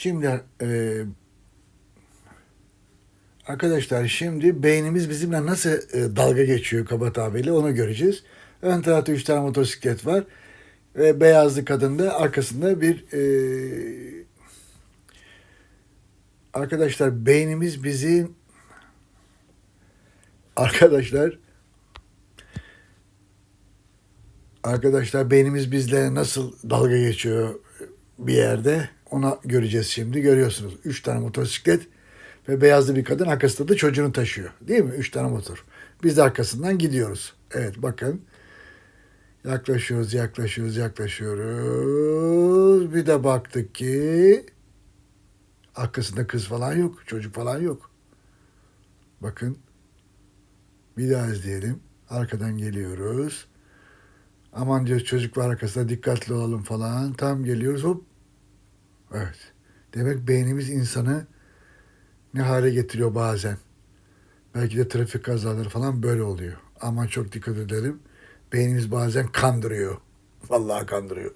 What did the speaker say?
Şimdi e, arkadaşlar şimdi beynimiz bizimle nasıl e, dalga geçiyor Kabat abiyle onu göreceğiz. Ön tarafta üç tane motosiklet var. Ve beyazlı kadın da arkasında bir e, arkadaşlar beynimiz bizi arkadaşlar arkadaşlar beynimiz bizle nasıl dalga geçiyor bir yerde ona göreceğiz şimdi. Görüyorsunuz. Üç tane motosiklet ve beyazlı bir kadın arkasında da çocuğunu taşıyor. Değil mi? Üç tane motor. Biz de arkasından gidiyoruz. Evet bakın. Yaklaşıyoruz, yaklaşıyoruz, yaklaşıyoruz. Bir de baktık ki arkasında kız falan yok, çocuk falan yok. Bakın. Bir daha izleyelim. Arkadan geliyoruz. Aman diyoruz çocuk var arkasında dikkatli olalım falan. Tam geliyoruz hop. Evet. Demek beynimiz insanı ne hale getiriyor bazen. Belki de trafik kazaları falan böyle oluyor. Aman çok dikkat edelim. Beynimiz bazen kandırıyor. Vallahi kandırıyor.